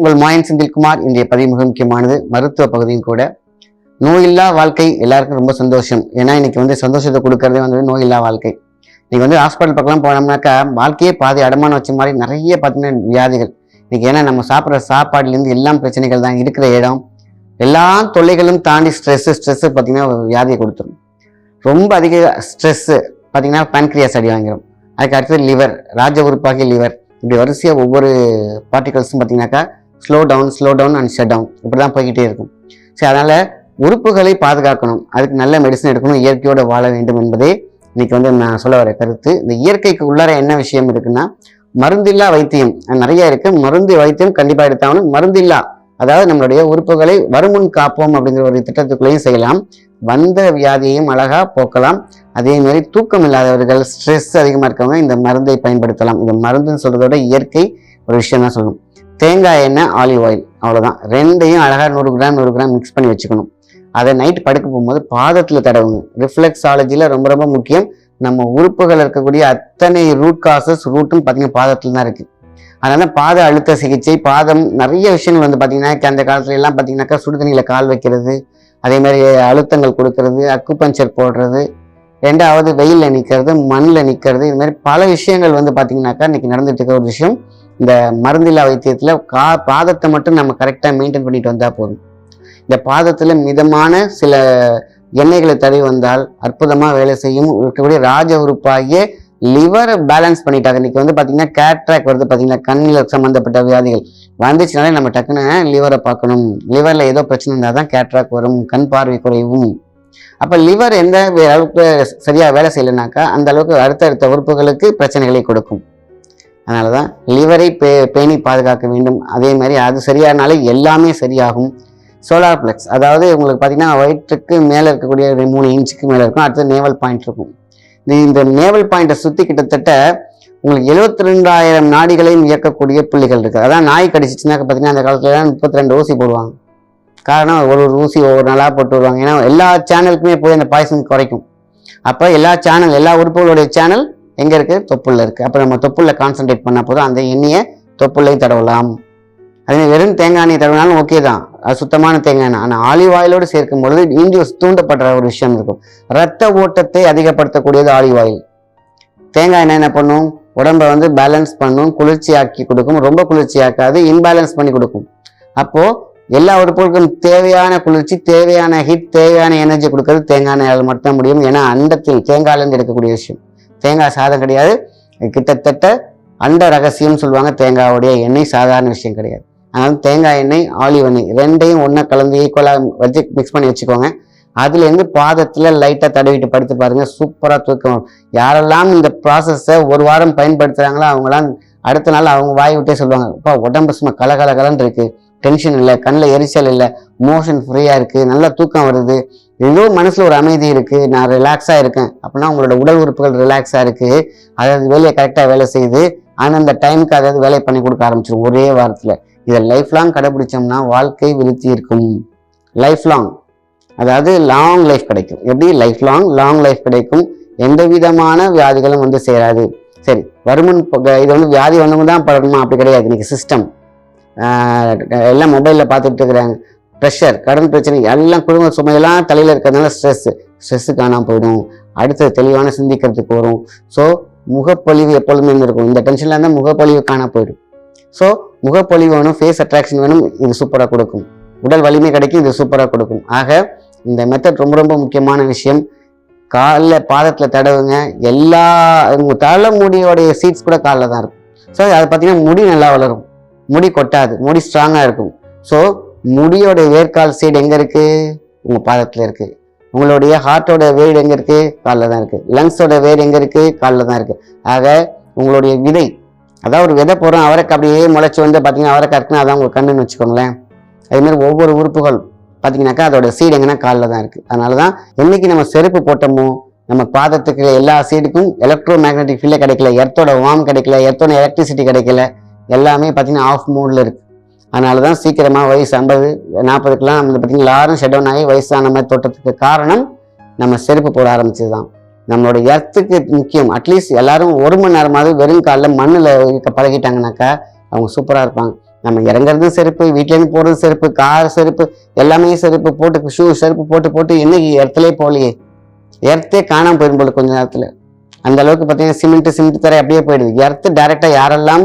உங்கள் மாயன் செந்தில்குமார் இன்றைய பதிவு மிக முக்கியமானது. மருத்துவ பகுதியும் கூட. நோயில்லா வாழ்க்கை எல்லாருக்கும் ரொம்ப சந்தோஷம். ஏன்னா இன்னைக்கு வந்து சந்தோஷத்தை கொடுக்கறதே வந்து நோயில்லா வாழ்க்கை. இன்னைக்கு வந்து ஹாஸ்பிட்டல் பக்கம் போனோம்னாக்கா வாழ்க்கையே பாதி அடமானம் வச்ச மாதிரி நிறைய பார்த்தீங்கன்னா வியாதிகள். இன்னைக்கு ஏன்னா நம்ம சாப்பிட்ற சாப்பாடுலேருந்து எல்லாம் பிரச்சனைகள் தான் இருக்கிற இடம். எல்லா தொல்லைகளும் தாண்டி ஸ்ட்ரெஸ்ஸு ஸ்ட்ரெஸ்ஸு பார்த்தீங்கன்னா வியாதியை கொடுத்துரும். ரொம்ப அதிக ஸ்ட்ரெஸ்ஸு பார்த்தீங்கன்னா பேன்க்ரியாஸ் அடி வாங்கிடும் அதுக்கு அடுத்தது லிவர் ராஜ உறுப்பாகிய லிவர் இப்படி வரிசையாக ஒவ்வொரு பார்ட்டிகல்ஸும் பார்த்தீங்கன்னாக்கா slow down slow down and shut down இப்படி தான் போய்கிட்டே இருக்கும். சரி அதனால் உறுப்புகளை பாதுகாக்கணும். அதுக்கு நல்ல மெடிசன் எடுக்கணும். இயற்கையோடு வாழ வேண்டும் என்பதே இன்றைக்கி வந்து நான் சொல்ல வர கருத்து. இந்த இயற்கைக்கு உள்ளார என்ன விஷயம் இருக்குன்னா மருந்தில்லா வைத்தியம். அது நிறைய இருக்குது மருந்து வைத்தியம் கண்டிப்பாக எடுத்தாகணும். மருந்தில்லா அதாவது நம்மளுடைய உறுப்புகளை வருமுன் காப்போம் அப்படிங்கிற ஒரு திட்டத்துக்குள்ளேயும் செய்யலாம். வந்த வியாதியையும் அழகாக போக்கலாம். அதே மாதிரி தூக்கம் இல்லாதவர்கள் ஸ்ட்ரெஸ் அதிகமாக இருக்கவங்க இந்த மருந்தை பயன்படுத்தலாம். இந்த மருந்துன்னு சொல்கிறதோட இயற்கை ஒரு விஷயம் தான் சொல்லணும். தேங்காய் எண்ணெய் ஆலிவ் ஆயில் அவ்வளோதான் ரெண்டையும் அழகாக நூறு கிராம் நூறு கிராம் மிக்ஸ் பண்ணி வச்சுக்கணும். அதை நைட் படுக்க போகும்போது பாதத்தில் தடவுங்க. ரிஃப்ளெக்ஸாலஜியில் ரொம்ப ரொம்ப முக்கியம். நம்ம உறுப்புகள் இருக்கக்கூடிய அத்தனை ரூட் காசஸ் ரூட்டும் பார்த்தீங்கன்னா பாதத்தில் தான் இருக்குது அதனால பாத அழுத்த சிகிச்சை பாதம் நிறைய விஷயங்கள் வந்து பார்த்தீங்கன்னா அந்த காலத்துல எல்லாம் பார்த்தீங்கன்னாக்கா சுடுதண்ணியில் கால் வைக்கிறது அதே மாதிரி அழுத்தங்கள் கொடுக்கறது அக்குபஞ்சர் போடுறது ரெண்டாவது வெயிலில் நிற்கிறது மண்ணில் நிற்கிறது இது மாதிரி பல விஷயங்கள் வந்து பார்த்தீங்கன்னாக்கா இன்னைக்கு நடந்துட்டு இருக்க ஒரு விஷயம். இந்த மருந்தில்லா வைத்தியத்தில் கா பாதத்தை மட்டும் நம்ம கரெக்டாக மெயின்டைன் பண்ணிட்டு வந்தால் போதும். இந்த பாதத்தில் மிதமான சில எண்ணெய்களை தடவி வந்தால் அற்புதமாக வேலை செய்யும். இருக்கக்கூடிய ராஜ உறுப்பாகிய லிவரை பேலன்ஸ் பண்ணிட்டாங்க. இன்றைக்கி வந்து பார்த்தீங்கன்னா கேட்ராக் வருது பார்த்தீங்கன்னா கண்ணில் சம்மந்தப்பட்ட வியாதிகள். வந்துச்சுனாலே நம்ம டக்குன்னு லிவரை பார்க்கணும். லிவரில் ஏதோ பிரச்சனை இருந்தால் தான் கேட்ராக் வரும். கண் பார்வை குறைவும் அப்போ லிவர் எந்த அளவுக்கு சரியாக வேலை செய்யலைனாக்கா அந்த அளவுக்கு அடுத்தடுத்த உறுப்புகளுக்கு பிரச்சனைகளை கொடுக்கும். அதனால தான் லிவரை பே பேணி பாதுகாக்க வேண்டும். அதே மாதிரி அது சரியானாலே எல்லாமே சரியாகும். சோலார் பிளெக்ஸ் அதாவது உங்களுக்கு பார்த்தீங்கன்னா வயிற்றுக்கு மேலே இருக்கக்கூடிய ஒரு மூணு இன்ச்சுக்கு மேலே இருக்கும். அடுத்து நேவல் பாயிண்ட் இருக்கும். இந்த இந்த நேவல் பாயிண்ட்டை சுற்றி கிட்டத்தட்ட உங்களுக்கு எழுபத்தி ரெண்டாயிரம் நாடிகளையும் இயக்கக்கூடிய புள்ளிகள் இருக்குது அதான் நாய் கடிச்சிச்சுன்னா பார்த்தீங்கன்னா அந்த காலத்துல முப்பத்தி ரெண்டு ஊசி போடுவாங்க. காரணம் ஒரு ஒரு ஊசி ஒவ்வொரு நாளாக போட்டு வருவாங்க. ஏன்னா எல்லா சேனலுக்குமே போய் அந்த பாய்சன் குறைக்கும். அப்போ எல்லா சேனல் எல்லா உறுப்புகளுடைய சேனல் எங்கே இருக்குது தொப்புள்ள இருக்குது அப்போ நம்ம தொப்புள்ள கான்சன்ட்ரேட் பண்ண போதும் அந்த எண்ணெயை தொப்புள்ளையும் தடவலாம். அதே வெறும் தேங்காய் எண்ணெய் தடவினாலும் ஓகே தான். அது சுத்தமான தேங்காய் எண்ணெய். ஆனால் ஆலிவ் ஆயிலோடு சேர்க்கும் பொழுது இண்டியூஸ் தூண்டப்படுற ஒரு விஷயம் இருக்கும். ரத்த ஓட்டத்தை அதிகப்படுத்தக்கூடியது ஆலிவ் ஆயில். தேங்காய் எண்ணெய் என்ன பண்ணும்? உடம்பை வந்து பேலன்ஸ் பண்ணும் குளிர்ச்சியாக்கி கொடுக்கும். ரொம்ப குளிர்ச்சியாக்காது இன்பேலன்ஸ் பண்ணி கொடுக்கும். அப்போ எல்லா உறுப்புகளுக்கும் தேவையான குளிர்ச்சி தேவையான ஹீட் தேவையான எனர்ஜி கொடுக்கறது தேங்காய் எண்ணெயால் மட்டும் முடியும். ஏன்னா அண்டத்தில் தேங்காயிலேருந்து எடுக்கக்கூடிய விஷயம். தேங்காய் சாதம் கிடையாது. கிட்டத்தட்ட அண்ட ரகசியம் சொல்லுவாங்க. தேங்காவுடைய எண்ணெய் சாதாரண விஷயம் கிடையாது. அதனால தேங்காய் எண்ணெய் ஆலிவ் எண்ணெய் ரெண்டையும் ஒன்றா கலந்து ஈக்குவலாக வச்சு மிக்ஸ் பண்ணி வச்சுக்கோங்க. அதுலேருந்து பாதத்தில் லைட்டாக தடவிட்டு படுத்து பாருங்கள் சூப்பராக தூக்கம் யாரெல்லாம் இந்த ப்ராசஸை ஒரு வாரம் பயன்படுத்துகிறாங்களோ அவங்களாம் அடுத்த நாள் அவங்க வாய் விட்டே சொல்லுவாங்க. அப்பா உடம்பு சும்மா கல இருக்குது டென்ஷன் இல்லை. கண்ணில் எரிச்சல் இல்லை. மோஷன் ஃப்ரீயாக இருக்குது நல்லா தூக்கம் வருது. ஏதோ மனசில் ஒரு அமைதி இருக்குது நான் ரிலாக்ஸாக இருக்கேன் அப்படின்னா உங்களோட உடல் உறுப்புகள் ரிலாக்ஸாக இருக்குது அதாவது வேலையை கரெக்டாக வேலை செய்யுது. ஆனால் அந்த டைமுக்கு அதாவது வேலை பண்ணி கொடுக்க ஆரம்பிச்சிடும் ஒரே வாரத்தில். இதை லைஃப் லாங் கடைபிடிச்சோம்னா வாழ்க்கை விருத்தி இருக்கும். லைஃப் லாங் அதாவது லாங் லைஃப் கிடைக்கும். எப்படி? லைஃப் லாங் லாங் லைஃப் கிடைக்கும். எந்த விதமான வியாதிகளும் வந்து சேராது. சரி வருமுன் இது வந்து வியாதி வந்தவங்க தான் படணுமா? அப்படி கிடையாது. இன்னைக்கு சிஸ்டம் எல்லாம் மொபைலில் பார்த்துட்டு இருக்கிறாங்க. ப்ரெஷர் கடன் பிரச்சனை எல்லாம் குடும்ப சுமையெல்லாம் தலையில் இருக்கிறதுனால ஸ்ட்ரெஸ் ஸ்ட்ரெஸ்ஸு காணாமல் போயிடும். அடுத்தது தெளிவான சிந்திக்கிறதுக்கு வரும். ஸோ முகப்பொலிவு எப்பொழுதுமே இருந்திருக்கும். இந்த டென்ஷனில் இருந்தால் முகப்பொலிவு காண போயிடும். ஸோ முகப்பொலிவு வேணும் ஃபேஸ் அட்ராக்ஷன் வேணும் இது சூப்பராக கொடுக்கும். உடல் வலிமை கிடைக்கும் இது சூப்பராக கொடுக்கும். ஆக இந்த மெத்தட் ரொம்ப ரொம்ப முக்கியமான விஷயம். காலில் பாதத்தில் தடவுங்க. எல்லா உங்க தலைமுடியோடைய சீட்ஸ் கூட காலில் தான் இருக்கும். ஸோ அதை பார்த்தீங்கன்னா முடி நல்லா வளரும். முடி கொட்டாது. முடி ஸ்ட்ராங்காக இருக்கும். ஸோ முடியோட வேர்க்கால் சைடு எங்கே இருக்குது உங்கள் பாதத்தில் இருக்குது உங்களுடைய ஹார்ட்டோட வேர் எங்கே இருக்குது காலில் தான் இருக்குது லங்ஸோட வேர் எங்கே இருக்குது காலில் தான் இருக்குது ஆக உங்களுடைய விதை அதாவது ஒரு விதை போடுறோம் அவரைக்கு அப்படியே முளைச்சி வந்து பார்த்தீங்கன்னா அவரைக்காய் இருக்குன்னா அதான் உங்கள் கண்ணுன்னு வச்சுக்கோங்களேன். அதுமாதிரி ஒவ்வொரு உறுப்புகள் பார்த்தீங்கன்னாக்கா அதோட சீடு எங்கன்னா காலில் தான் இருக்குது அதனால தான் என்னைக்கு நம்ம செருப்பு போட்டோமோ நம்ம பாதத்துக்கு எல்லா சீடுக்கும் எலக்ட்ரோ மேக்னட்டிக் ஃபீல்டே கிடைக்கல எர்த்தோட வார்ம் கிடைக்கல எர்த்தோட எலக்ட்ரிசிட்டி கிடைக்கல எல்லாமே பார்த்தீங்கன்னா ஆஃப் மூடில் இருக்குது அதனால தான் சீக்கிரமாக வயசு ஐம்பது நாற்பதுக்கெலாம் நம்ம பார்த்தீங்கன்னா எல்லாரும் ஷட் டவுன் ஆகி வயசான மாதிரி தோட்டத்துக்கு காரணம் நம்ம செருப்பு போட ஆரம்பிச்சது தான் நம்மளோட எர்த்துக்கு முக்கியம். அட்லீஸ்ட் எல்லாரும் ஒரு மணி நேரமாவது வெறும் காலில் மண்ணில் இருக்க பழகிட்டாங்கனாக்கா அவங்க சூப்பராக இருப்பாங்க. நம்ம இறங்குறதும் செருப்பு வீட்டிலேருந்து போகிறது செருப்பு கார் செருப்பு எல்லாமே செருப்பு போட்டு ஷூ செருப்பு போட்டு போட்டு இன்னைக்கு இடத்துலயே போகலையே. எர்த்தே காணாமல் போயிடும் போல கொஞ்ச நேரத்தில். அந்த அளவுக்கு பார்த்தீங்கன்னா சிமெண்ட் சிமெண்ட் தர அப்படியே போயிடுது. எர்த்து டைரெக்டாக யாரெல்லாம்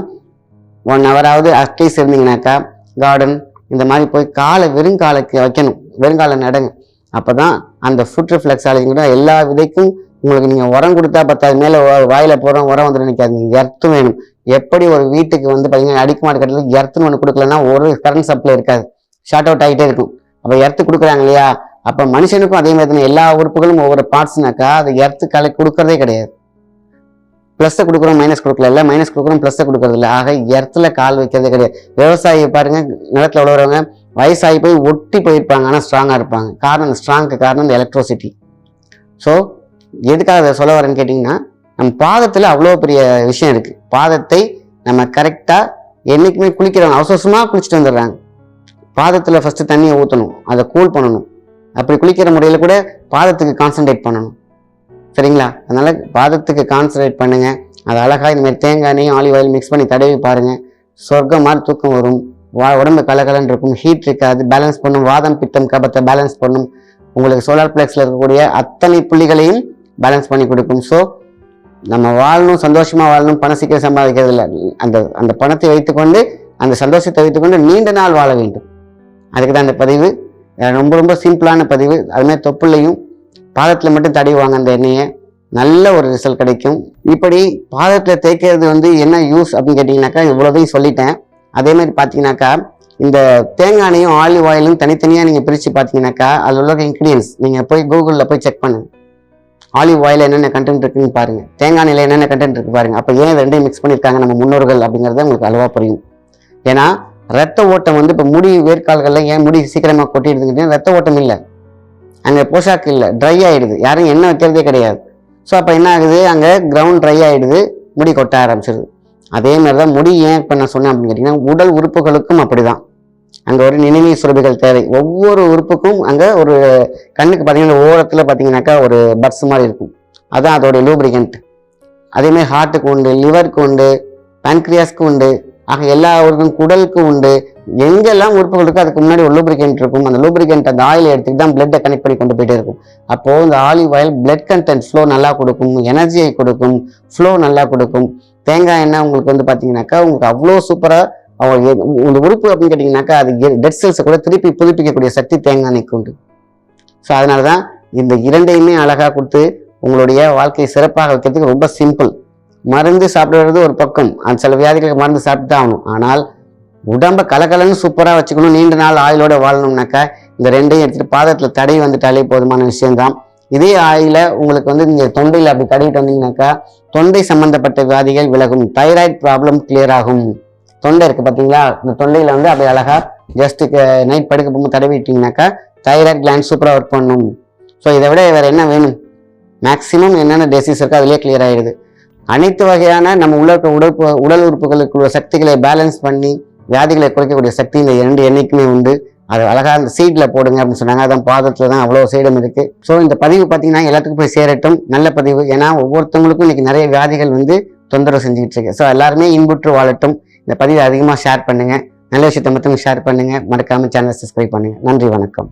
ஒன் ஹவராவது அட்லீஸ்ட் இருந்தீங்கனாக்கா கார்டன் இந்த மாதிரி போய் காலை வெறுங்காலைக்கு வைக்கணும். வெறுங்காலை நடங்க. அப்போ தான் அந்த ஃபுட் ரிஃப்ளெக்ஸாலஜி கூட எல்லா விதைக்கும் உங்களுக்கு நீங்கள் உரம் கொடுத்தா பத்தாது. மேலே வாயில் போகிறோம் உரம் வந்து நினைக்காதீங்க எர்த்தும் வேணும். எப்படி ஒரு வீட்டுக்கு வந்து பார்த்தீங்கன்னா அடிக்க மாட்டு கட்டல எர்த்துன்னு ஒன்று கொடுக்கலன்னா ஒரு கரண்ட் சப்ளை இருக்காது. ஷார்ட் அவுட் ஆகிட்டே இருக்கும். அப்போ எர்த்து கொடுக்குறாங்க இல்லையா? அப்போ மனுஷனுக்கும் அதே மாதிரி எல்லா உறுப்புகளும் ஒவ்வொரு பார்ட்ஸ்னாக்கா அது எர்த்து கலை கொடுக்கறதே கிடையாது. ப்ளஸ்ஸை கொடுக்குறோம் மைனஸ் கொடுக்கல இல்லை மைனஸ் கொடுக்குறோம் ப்ளஸ்ஸை கொடுக்குறது இல்லை. ஆக எர்த்தில் கால் வைக்கிறதே கிடையாது. விவசாயி பாருங்க நிலத்துல உழவுறவங்க வயசாகி போய் ஒட்டி போயிருப்பாங்க ஆனால் ஸ்ட்ராங்காக இருப்பாங்க. காரணம் ஸ்ட்ராங்க்கு காரணம் இந்த எலக்ட்ரிசிட்டி ஸோ எதுக்காக அதை சொல்ல வரேன்னு கேட்டிங்கன்னா நம்ம பாதத்தில் அவ்வளோ பெரிய விஷயம் இருக்குது பாதத்தை நம்ம கரெக்டாக என்றைக்குமே குளிக்கிறவங்க அவசரமாக குளிச்சுட்டு வந்துடுறாங்க. பாதத்தில் ஃபஸ்ட்டு தண்ணியை ஊற்றணும் அதை கூல் பண்ணணும். அப்படி குளிக்கிற முறையில் கூட பாதத்துக்கு கான்சென்ட்ரேட் பண்ணணும். சரிங்களா? அதனால் பாதத்துக்கு கான்சன்ட்ரேட் பண்ணுங்கள் அது அழகாக இந்த மாதிரி தேங்காய் ஆலிவ் ஆயில் மிக்ஸ் பண்ணி தடவி பாருங்கள் சொர்க்கம் மாதிரி தூக்கம் வரும். வா உடம்பு கலகலன்னு இருக்கும். ஹீட் இருக்காது. பேலன்ஸ் பண்ணும். வாதம் பித்தம் கபத்தை பேலன்ஸ் பண்ணும். உங்களுக்கு சோலார் பிளக்ஸில் இருக்கக்கூடிய அத்தனை புள்ளிகளையும் பேலன்ஸ் பண்ணி கொடுக்கும். ஸோ நம்ம வாழணும் சந்தோஷமாக வாழணும். பணம் சீக்கிரம் சம்பாதிக்கிறது இல்லை. அந்த அந்த பணத்தை வைத்துக்கொண்டு அந்த சந்தோஷத்தை வைத்துக்கொண்டு நீண்ட நாள் வாழ வேண்டும். அதுக்கு தான் அந்த பதிவு ரொம்ப ரொம்ப சிம்பிளான பதிவு. அதுமாதிரி தொப்புள்ளையும் பாதத்தில் மட்டும் தடவுவாங்க அந்த எண்ணெயை நல்ல ஒரு ரிசல்ட் கிடைக்கும். இப்படி பாதத்தில் தேய்க்கிறது வந்து என்ன யூஸ் அப்படின்னு கேட்டிங்கனாக்கா இவ்வளோதையும் சொல்லிட்டேன். அதே மாதிரி பார்த்தீங்கன்னாக்கா இந்த தேங்காய் எண்ணெயும் ஆலிவ் ஆயிலும் தனித்தனியாக நீங்கள் பிரித்து பார்த்தீங்கன்னாக்கா அதில் உள்ள இன்க்ரீடியன்ஸ் நீங்கள் போய் கூகுளில் போய் செக் பண்ணுங்கள் ஆலிவ் ஆயில் என்னென்ன கண்டென்ட் இருக்குன்னு பாருங்கள் தேங்காய் எண்ணெயில் என்னென்ன கண்டென்ட் இருக்கு பாருங்க. அப்போ ஏன் ரெண்டையும் மிக்ஸ் பண்ணியிருக்காங்க நம்ம முன்னோர்கள் அப்படிங்கிறது உங்களுக்கு அளவாக புரியும். ஏன்னா ரத்த ஓட்டம் வந்து இப்போ முடி வேர்க்கால்களில் ஏன் முடி சீக்கிரமாக கொட்டிடுதுன்னு ரத்த ஓட்டம் இல்லை. அங்கே போஷாக்கு இல்லை ட்ரை ஆகிடுது யாரும் எண்ணெய் வைக்கிறதே கிடையாது. ஸோ அப்போ என்ன ஆகுது? அங்கே கிரவுண்ட் ட்ரை ஆகிடுது முடி கொட்ட ஆரம்பிச்சிருது. அதே மாதிரி தான் முடி ஏன் இப்போ நான் சொன்னேன் அப்படின்னு கேட்டிங்கன்னா உடல் உறுப்புகளுக்கும் அப்படி தான் அங்கே ஒரு நினைவு சுரபிகள் தேவை. ஒவ்வொரு உறுப்புக்கும் அங்கே ஒரு கண்ணுக்கு பார்த்தீங்கன்னா ஓரத்தில் பார்த்தீங்கன்னாக்கா ஒரு பட்ஸ் மாதிரி இருக்கும். அதுதான் அதோடைய லூப்ரிகன்ட் அதேமாதிரி ஹார்ட்டுக்கு உண்டு லிவருக்கு உண்டு பேன்க்ரியாஸ்க்கு உண்டு. ஆக எல்லா உறுப்புக்கும் குடலுக்கு உண்டு. எங்கெல்லாம் உறுப்புகள் இருக்கோ அதுக்கு முன்னாடி ஒரு லூப்ரிகன்ட் இருக்கும். அந்த லூப்ரிகன்ட் அந்த ஆயில் எடுத்துட்டு தான் பிளட்டை கனெக்ட் பண்ணி கொண்டு போயிட்டே இருக்கும். அப்போ இந்த olive oil blood content flow நல்லா கொடுக்கும் எனர்ஜியை கொடுக்கும் ஃப்ளோ நல்லா கொடுக்கும். தேங்காய் எண்ணெய் உங்களுக்கு வந்து பார்த்தீங்கன்னாக்கா உங்களுக்கு அவ்வளோ சூப்பராக இந்த உறுப்பு அப்படின்னு கேட்டிங்கனாக்கா அது டெட் செல்ஸை கூட திருப்பி புதுப்பிக்கக்கூடிய சக்தி தேங்காய் எண்ணெய்க்கு உண்டு. ஸோ அதனால தான் இந்த இரண்டையுமே அழகாக கொடுத்து உங்களுடைய வாழ்க்கையை சிறப்பாக வைக்கிறதுக்கு ரொம்ப சிம்பிள் மருந்து சாப்பிடுறது ஒரு பக்கம். அந்த சில வியாதிகளுக்கு மருந்து சாப்பிட்டு தான் ஆகணும். ஆனால் உடம்பை கலக்கலன்னு சூப்பராக வச்சுக்கணும். நீண்ட நாள் ஆயிலோடு வாழணும்னாக்கா இந்த ரெண்டையும் எடுத்துகிட்டு பாதத்தில் தடவி வந்துட்டாலே போதுமான விஷயம்தான். இதே ஆயில உங்களுக்கு வந்து நீங்கள் தொண்டையில் அப்படி தடவிட்டு வந்தீங்கன்னாக்கா தொண்டை சம்பந்தப்பட்ட வியாதிகள் விலகும். தைராய்டு ப்ராப்ளம் கிளியர் ஆகும். தொண்டை இருக்குது பார்த்தீங்களா இந்த தொண்டையில் வந்து அப்படி அழகாக ஜஸ்ட்டு நைட் படுக்க போகும்போது தடவிட்டீங்கன்னாக்கா தைராய்டு கிளாண்ட் சூப்பராக ஒர்க் பண்ணும். ஸோ இதை விட வேறு என்ன வேணும்? மேக்ஸிமம் என்னென்ன டிசீஸ் இருக்கோ அதிலே கிளியர் ஆகிடுது அனைத்து வகையான நம்ம உள்ள இருக்க உடல் உறுப்புகளுக்கு உள்ள சக்திகளை பேலன்ஸ் பண்ணி வியாதிகளை குறைக்கக்கூடிய சக்தி இந்த இரண்டு எண்ணிக்குமே உண்டு. அது அழகாக அந்த சீட்ல போடுங்க அப்படின்னு சொன்னாங்க. அதான் பாதத்துல தான் அவ்வளோ சீடம் இருக்கு. ஸோ இந்த பதிவு பார்த்தீங்கன்னா எல்லாத்துக்கும் போய் சேரட்டும். நல்ல பதிவு. ஏன்னா ஒவ்வொருத்தவங்களுக்கும் இன்னைக்கு நிறைய வியாதிகள் வந்து தொந்தரவு செஞ்சுக்கிட்டு இருக்கு. ஸோ எல்லாருமே இன்புற்று வாழட்டும். இந்த பதிவை அதிகமாக ஷேர் பண்ணுங்க. நல்ல விஷயத்தை மட்டும் ஷேர் பண்ணுங்க. மறக்காம சேனல் சப்ஸ்கிரைப் பண்ணுங்க. நன்றி வணக்கம்.